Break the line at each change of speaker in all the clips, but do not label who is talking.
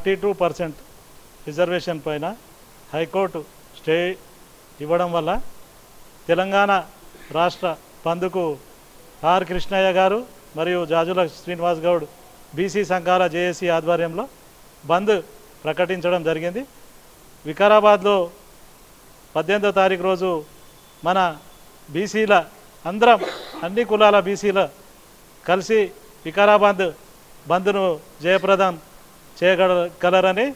Forty two percent reservation పైన high court stay ఇవ్వడం వల్ల తెలంగాణ రాష్ట్ర పందుకు ఆర్ కృష్ణయ్య గారు మరియు జాజుల శ్రీనివాస్ గౌడ్ బీసీ సంఘాల జేఏసీ ఆధ్వర్యంలో బంద్ ప్రకటించడం జరిగింది. వికారాబాద్లో పద్దెనిమిదో తారీఖు రోజు మన బీసీల అందరం అన్ని కులాల బీసీల కలిసి వికారాబాద్ బంద్ను జయప్రదం చేయగలరని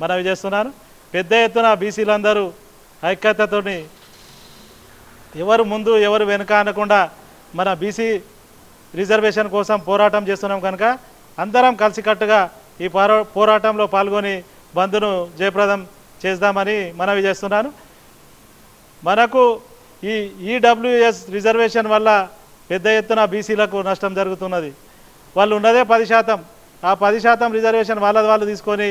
మనవి చేస్తున్నాను. పెద్ద ఎత్తున బీసీలందరూ ఐక్యతతోని ఎవరు ముందు ఎవరు వెనుక అనకుండా మన బీసీ రిజర్వేషన్ కోసం పోరాటం చేస్తున్నాం కనుక అందరం కలిసికట్టుగా ఈ పోరా పోరాటంలో పాల్గొని బంద్ను జయప్రదం చేద్దామని మనవి చేస్తున్నాను. మనకు ఈ ఈడబ్ల్యూఎస్ రిజర్వేషన్ వల్ల పెద్ద ఎత్తున బీసీలకు నష్టం జరుగుతున్నది. వాళ్ళు ఉన్నదే పది శాతం. ఆ పది శాతం రిజర్వేషన్ వాళ్ళది వాళ్ళు తీసుకొని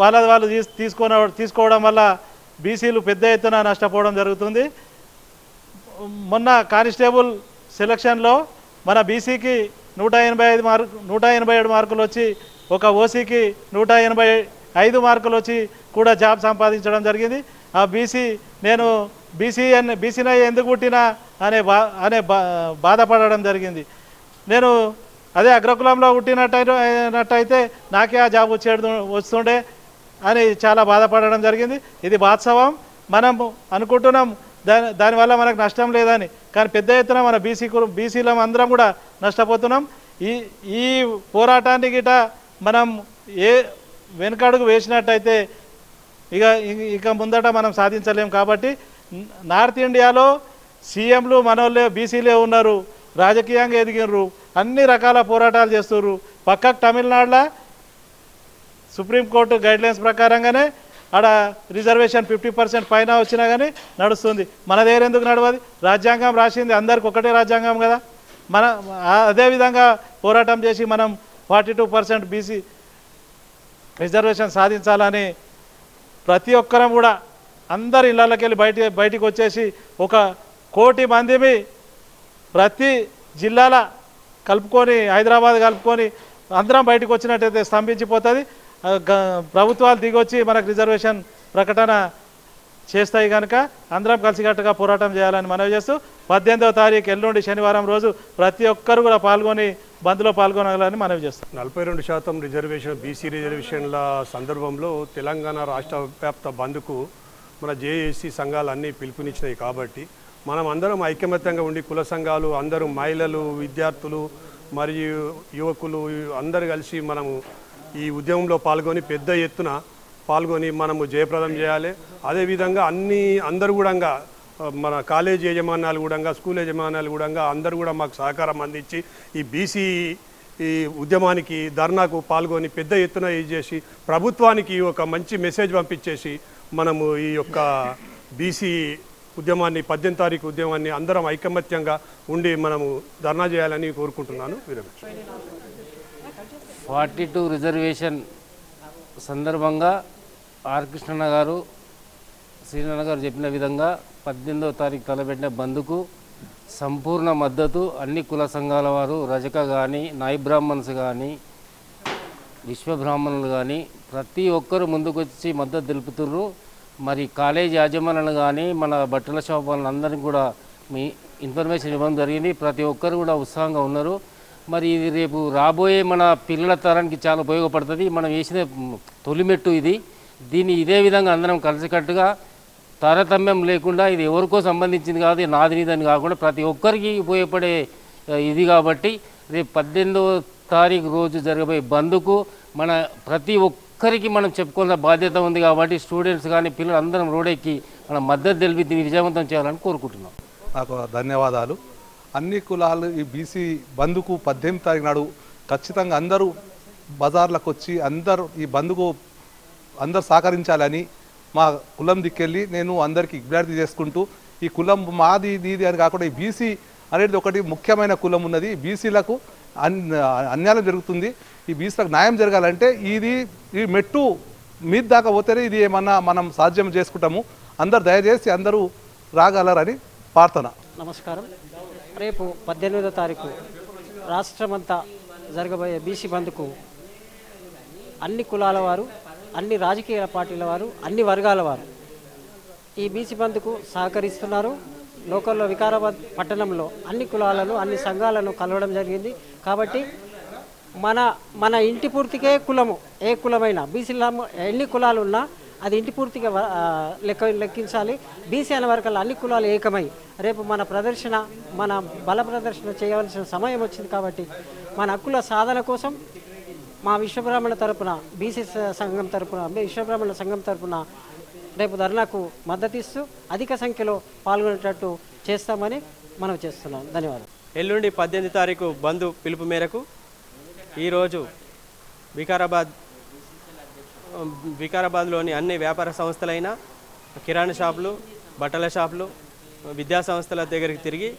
వాళ్ళది వాళ్ళు తీసు తీసుకొని తీసుకోవడం వల్ల బీసీలు పెద్ద ఎత్తున నష్టపోవడం జరుగుతుంది. మొన్న కానిస్టేబుల్ సెలక్షన్లో మన బీసీకి నూట ఎనభై ఐదు మార్కు నూట ఎనభై ఏడు మార్కులు వచ్చి ఒక ఓసీకి నూట ఎనభై ఐదు మార్కులు వచ్చి కూడా జాబ్ సంపాదించడం జరిగింది. ఆ బీసీ నేను బీసీ అని బీసీనై ఎందుకు పుట్టినా అనే బా అనే బా బాధపడడం జరిగింది. నేను అదే అగ్రకులంలో పుట్టినట్టయితే నాకే ఆ జాబ్ వచ్చేడు వస్తుండే అని చాలా బాధపడడం జరిగింది. ఇది వాస్తవం మనం అనుకుంటున్నాం దాని దానివల్ల మనకు నష్టం లేదని. కానీ పెద్ద ఎత్తున మన బీసీ బీసీలం అందరం కూడా నష్టపోతున్నాం. ఈ ఈ పోరాటాన్ని గిట మనం ఏ వెనుకడుగు వేసినట్టయితే ఇక ఇక ముందట మనం సాధించలేం కాబట్టి నార్త్ ఇండియాలో సీఎంలు మనోళ్ళే బీసీలే ఉన్నారు. రాజకీయంగా ఎదిగినరు. అన్ని రకాల పోరాటాలు చేస్తున్నారు పక్కకు తమిళనాడులో సుప్రీంకోర్టు గైడ్లైన్స్ ప్రకారంగానే ఆడ రిజర్వేషన్ ఫిఫ్టీ పర్సెంట్ పైన వచ్చినా కానీ నడుస్తుంది. మన దగ్గర ఎందుకు నడవది? రాజ్యాంగం రాసింది అందరికి ఒకటే రాజ్యాంగం కదా. మన అదేవిధంగా పోరాటం చేసి మనం forty two percent BC reservation సాధించాలని ప్రతి ఒక్కరం కూడా అందరి ఇళ్ళకి వెళ్ళి బయట బయటికి వచ్చేసి ఒక కోటి మందిని ప్రతి జిల్లాల కలుపుకొని హైదరాబాద్ కలుపుకొని అందరం బయటకు వచ్చినట్టయితే స్తంభించిపోతుంది. ప్రభుత్వాలు దిగొచ్చి మనకు రిజర్వేషన్ ప్రకటన చేస్తాయి కనుక అందరం కలిసికట్టుగా పోరాటం చేయాలని మనవి చేస్తూ పద్దెనిమిదవ తారీఖు ఎల్లుండి శనివారం రోజు ప్రతి ఒక్కరు కూడా పాల్గొని బంద్లో పాల్గొనాలని మనవి చేస్తాం.
నలభై రెండు శాతం రిజర్వేషన్ బీసీ రిజర్వేషన్ల సందర్భంలో తెలంగాణ రాష్ట్ర వ్యాప్త బంద్కు మన జేఏసీ సంఘాలు అన్నీ పిలుపునిచ్చినాయి కాబట్టి మనం అందరం ఐకమత్యంగా ఉండి కుల సంఘాలు అందరూ మహిళలు విద్యార్థులు మరియు యువకులు అందరు కలిసి మనము ఈ ఉద్యమంలో పాల్గొని పెద్ద ఎత్తున పాల్గొని మనము జయప్రదం చేయాలి. అదేవిధంగా అన్ని అందరు కూడా మన కాలేజీ యజమానాలు కూడా స్కూల్ యజమానాలు కూడా అందరూ కూడా మాకు సహకారం అందించి ఈ బీసీ ఈ ఉద్యమానికి ధర్నాకు పాల్గొని పెద్ద ఎత్తున ఇది చేసి ప్రభుత్వానికి ఒక మంచి మెసేజ్ పంపించేసి మనము ఈ యొక్క బీసీ ఉద్యమాన్ని పద్దెనిమిది తారీఖు ఉద్యమాన్ని అందరం ఐకమత్యంగా ఉండి మనము ధర్నా చేయాలని కోరుకుంటున్నాను. వీరమేష్
ఫార్టీ టూ రిజర్వేషన్ సందర్భంగా ఆర్ కృష్ణన్న గారు శ్రీనారాయణ గారు చెప్పిన విధంగా పద్దెనిమిదవ తారీఖు తలపెట్టిన బంద్కు సంపూర్ణ మద్దతు అన్ని కుల సంఘాల వారు రజక కానీ నాయి బ్రాహ్మణ్స్ కానీ విశ్వ బ్రాహ్మణులు కానీ ప్రతి ఒక్కరు ముందుకొచ్చి మద్దతు తెలుపుతున్నారు మరి కాలేజ్ యాజమాన్యాలను కానీ మన బట్టల షాప్ వాళ్ళందరికీ కూడా మీ ఇన్ఫర్మేషన్ ఇవ్వడం జరిగింది. ప్రతి ఒక్కరు కూడా ఉత్సాహంగా ఉన్నారు. మరి ఇది రేపు రాబోయే మన పిల్లల తరానికి చాలా ఉపయోగపడుతుంది. మనం వేసిన తొలిమెట్టు ఇది. దీన్ని ఇదే విధంగా అందరం కలిసికట్టుగా తారతమ్యం లేకుండా ఇది ఎవరికో సంబంధించింది కాదు నాదినిదని నాది నీదని కాకుండా ప్రతి ఒక్కరికి ఉపయోగపడే ఇది కాబట్టి రేపు పద్దెనిమిదవ తారీఖు రోజు జరగబోయే బంద్కు మన ప్రతి ఒక్కరికి మనం చెప్పుకోవాల్సిన బాధ్యత ఉంది కాబట్టి స్టూడెంట్స్ కానీ పిల్లలు అందరం రోడెక్కి మన మద్దతు తెలిపి దీన్ని విజయవంతం చేయాలని కోరుకుంటున్నాం.
నాకు ధన్యవాదాలు. అన్ని కులాలు ఈ బీసీ బంధుకు పద్దెనిమిది తారీఖు నాడు ఖచ్చితంగా అందరూ బజార్లకు వచ్చి అందరూ ఈ బంధుకు అందరు సహకరించాలని మా కులం దిక్కెళ్ళి నేను అందరికీ విజ్ఞప్తి చేసుకుంటూ ఈ కులం మాది నీది అని కాకుండా ఈ బీసీ అనేది ఒకటి ముఖ్యమైన కులం ఉన్నది. బీసీలకు అన్యాయం జరుగుతుంది. ఈ బీసీలకు న్యాయం జరగాలంటే ఇది ఈ మెట్టు మీద దాకా పోతేనే ఇది ఏమన్నా మనం సాధ్యం చేసుకుంటాము. అందరు దయచేసి అందరూ రాగలరని ప్రార్థన.
నమస్కారం. రేపు పద్దెనిమిదో తారీఖు రాష్ట్రమంతా జరగబోయే బీసీ బంద్కు అన్ని కులాల వారు అన్ని రాజకీయ పార్టీల వారు అన్ని వర్గాల వారు ఈ బీసీ బంద్కు సహకరిస్తున్నారు. లోకల్లో వికారాబాద్ పట్టణంలో అన్ని కులాలను అన్ని సంఘాలను కలవడం జరిగింది. కాబట్టి మన మన ఇంటి పూర్తికే కులము. ఏ కులమైనా బీసీలో ఎన్ని కులాలు ఉన్నా అది ఇంటి పూర్తిగా లెక్క లెక్కించాలి. బీసీ అనే వరకల్లా అన్ని కులాలు ఏకమై రేపు మన ప్రదర్శన మన బల ప్రదర్శన చేయవలసిన సమయం వచ్చింది కాబట్టి మన హక్కుల సాధన కోసం మా విశ్వబ్రాహ్మణ తరపున బీసీ సంఘం తరపున విశ్వబ్రాహ్మణ సంఘం తరపున రేపు ధర్నాకు మద్దతిస్తూ అధిక సంఖ్యలో పాల్గొనేటట్టు చేస్తామని మనం చేస్తున్నాం. ధన్యవాదాలు.
ఎల్లుండి పద్దెనిమిది తారీఖు బంధు పిలుపు మేరకు ఈరోజు వికారాబాద్ వికారాబాద్లోని అన్ని వ్యాపార సంస్థలైన కిరాణా షాపులు బట్టల షాపులు విద్యా సంస్థల దగ్గరికి తిరిగి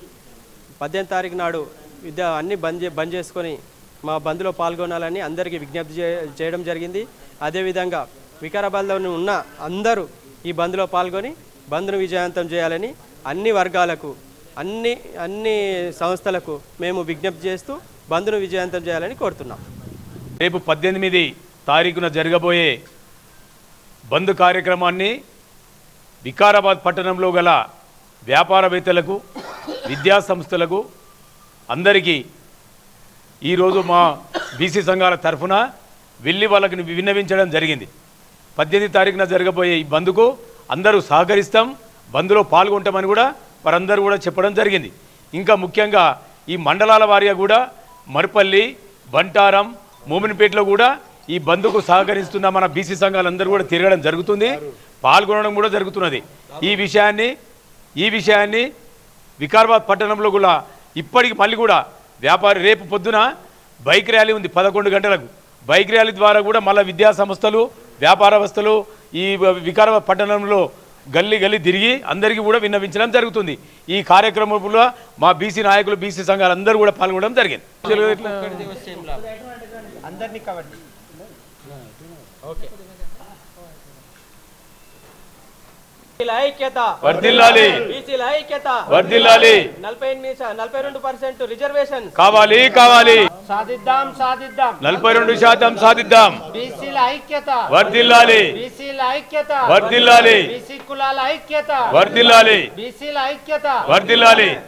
పద్దెనిమిది తారీఖు నాడు విద్యా అన్ని బంద్ బంద్ చేసుకొని మా బంద్లో పాల్గొనాలని అందరికీ విజ్ఞప్తి చేయడం జరిగింది. అదేవిధంగా వికారాబాద్లో ఉన్న అందరూ ఈ బంద్లో పాల్గొని బంద్ను విజయవంతం చేయాలని అన్ని వర్గాలకు అన్ని అన్ని సంస్థలకు మేము విజ్ఞప్తి చేస్తూ బంద్ను విజయవంతం చేయాలని కోరుతున్నాం.
రేపు పద్దెనిమిది తారీఖున జరగబోయే బంద్ కార్యక్రమాన్ని వికారాబాద్ పట్టణంలో గల వ్యాపారవేత్తలకు విద్యా సంస్థలకు అందరికీ ఈరోజు మా బీసీ సంఘాల తరఫున వెళ్ళి వాళ్ళకి విన్నవించడం జరిగింది. పద్దెనిమిది తారీఖున జరగబోయే ఈ బంద్కు అందరూ సహకరిస్తాం బంద్లో పాల్గొంటామని కూడా వారందరూ కూడా చెప్పడం జరిగింది. ఇంకా ముఖ్యంగా ఈ మండలాల వారీగా కూడా మరిపల్లి బంటారం మోమిన్పేటలో కూడా ఈ బంద్కు సహకరిస్తున్న మన బీసీ సంఘాలందరూ కూడా తిరగడం జరుగుతుంది. పాల్గొనడం కూడా జరుగుతున్నది. ఈ విషయాన్ని ఈ విషయాన్ని వికారాబాద్ పట్టణంలో కూడా ఇప్పటికి మళ్ళీ కూడా వ్యాపారి రేపు పొద్దున బైక్ ర్యాలీ ఉంది పదకొండు గంటలకు. బైక్ ర్యాలీ ద్వారా కూడా మళ్ళీ విద్యా సంస్థలు వ్యాపారవస్థలు ఈ వికారాబాద్ పట్టణంలో గల్లీ గల్లీ తిరిగి అందరికీ కూడా విన్నవించడం జరుగుతుంది. ఈ కార్యక్రమంలో మా బీసీ నాయకులు బీసీ సంఘాలు అందరూ కూడా పాల్గొనడం జరిగింది.
అందరినీ ఐక్యత.
వర్ధిల్లాలి.
బీసీల ఐక్యత.
వర్ధిల్లాలి.
నలభై ఎనిమిది నలభై రెండు పర్సెంట్ రిజర్వేషన్.
కావాలి కావాలి.
సాధిద్దాం సాధిద్దాం.
నలభై రెండు శాతం సాధిద్దాం.
బీసీల ఐక్యత.
వర్ధిల్లాలి.
బీసీల ఐక్యత.
వర్ధిల్లాలి.
బీసీ కులాల ఐక్యత.
వర్ధిల్లాలి.
బీసీల ఐక్యత.
వర్ధిల్లాలి.